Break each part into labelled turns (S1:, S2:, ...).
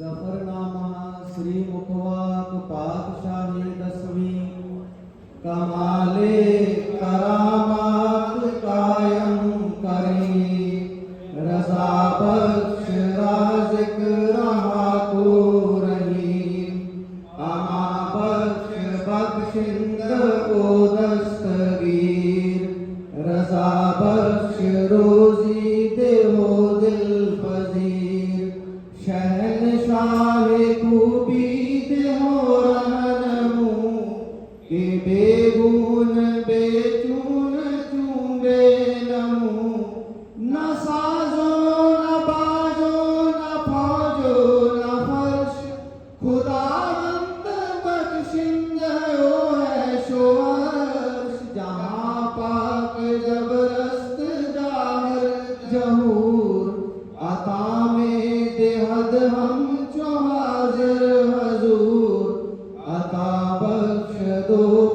S1: जफरनामा श्री मुखवाक पातशाही दसवीं। कमाले करामात कायम करी। रजाबक्ष राजिक रहा को रही अमाबक्ष बक्षिंद ओदस शहनशाह खूबी दे हो रहनमू के बेगुन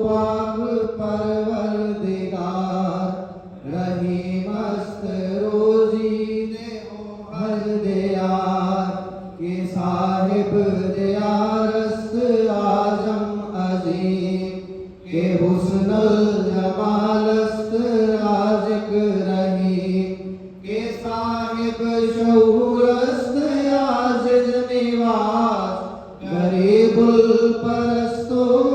S1: पाक परवरदिगार, रही मस्त रोजी दे हो हर दियार, के साहिब दियारस्त आज़म अजीम, के हुस्न जमालस्त राजिक रही के साहिब शहूरस्त आजिज निवास, गरीबुल परस्तो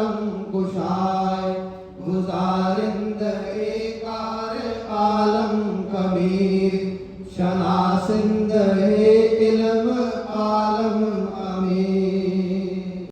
S1: காலம் கபீர்